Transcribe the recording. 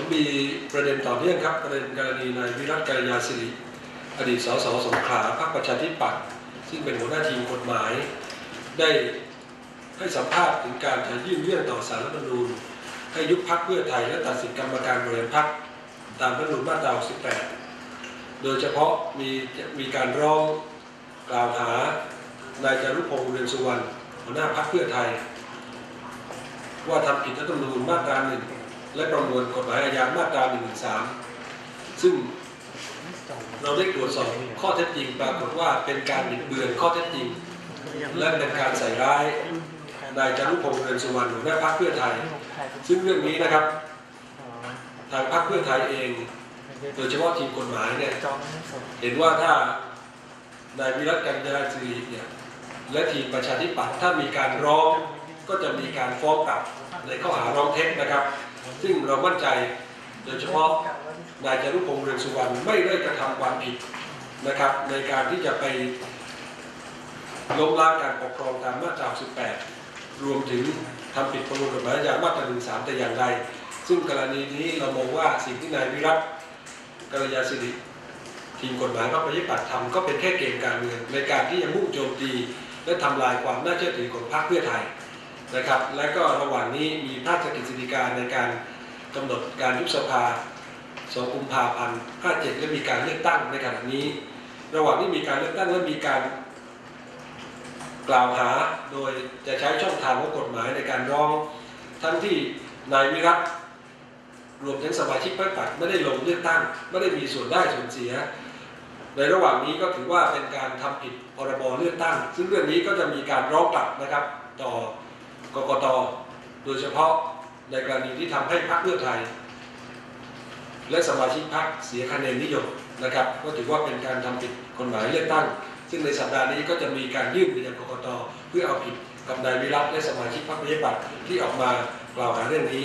ผมมีประเด็นต่อเนื่องครับ ประเด็นกรณีนายวิรัตกัลยาสิริอดีตสสสงขลาพรรคประชาธิปัตย์ซึ่งเป็นหัวหน้าทีมกฎหมาย ได้ให้สัมภาษณ์ถึงการจะยื่นเรื่องต่อสารรัฐธรรมนูญให้ยุบพักเพื่อไทยและตัดสิทธิกรรมการบริหารพักตามรัฐธรรมนูญมาตรา 68 โดยเฉพาะมีมีการร้องกล่าวหานายจารุพงษ์เรืองสุวรรณหัวหน้าพักเพื่อไทย ว่าทำผิดรัฐธรรมนูญมาตราหนึ่ง และประมวลกฎหมายอาญามาตรา1นึซึ่งเราได้ตรวจสอบข้อเท็จจริงปรากฏว่าเป็นการบิดเบือนข้อเท็จจริง และเป็นการใส่ร้ายนายจารุพงษ์เรืองสุวรรณหัวหน้าพักเพื่อไทย ซึ่งเรื่องนี้นะครับ ทางพรรคเพื่อไทยเอง โดยเฉพาะทีมกฎหมายเนี่ยเห็นว่าถ้านายวิรัตกัญญาสิริเนี่ยและทีมประชาธิปัตย์ถ้ามีการร้องก็จะมีการฟ้องกลับในข้อหาร้องเท็จนะครับ ซึ่งเรามั่นใจโดยเฉพาะนายจารุพงษ์เรืองสุวรรณไม่ได้กระทำความผิดนะครับ ในการที่จะไปล้มล้างการปกครองตามมาตรา 18 รวมถึงทำผิดประมวลกฎหมายอาญามาตรา 13 แต่อย่างใดซึ่งกรณีนี้เรามองว่าสิ่งที่นายวิรัตกัลยาสิริทีมกฎหมายพรรคประชาธิปัตย์ทำก็เป็นแค่เกมการเมืองในการที่จะมุ่งโจมตีและทำลายความน่าเชื่อถือของพรรคเพื่อไทย นะครับ และก็ระหว่างนี้มีพระราชกฤษฎีการในการกำหนดการยุบสภา2กุมภาพันธ์57 และมีการเลือกตั้งในขณะนี้ ระหว่างที่มีการเลือกตั้งและมีการกล่าวหาโดยจะใช้ช่องทางของกฎหมายในการร้อง ทั้งที่นายวิรัตรวมทั้งสมาชิกพรรคปัตไม่ได้ลงเลือกตั้ง ไม่ได้มีส่วนได้ส่วนเสีย ในระหว่างนี้ก็ถือว่าเป็นการทำผิดพรบเลือกตั้ง ซึ่งเรื่องนี้ก็จะมีการร้องกลับนะครับต่อ กกตโดยเฉพาะในกรณีที่ทำให้พรรคเพื่อไทย และสมาชิกพรรคเสียคะแนนนิยมนะครับ ก็ถือว่าเป็นการทำผิดกฎหมายเลือกตั้ง ซึ่งในสัปดาห์นี้ก็จะมีการยื่นไปยังกกตเพื่อเอาผิดกับนายวิรัตและสมาชิกพรรคประชาธิปัตย์ที่ออกมากล่าวหาเรื่องนี้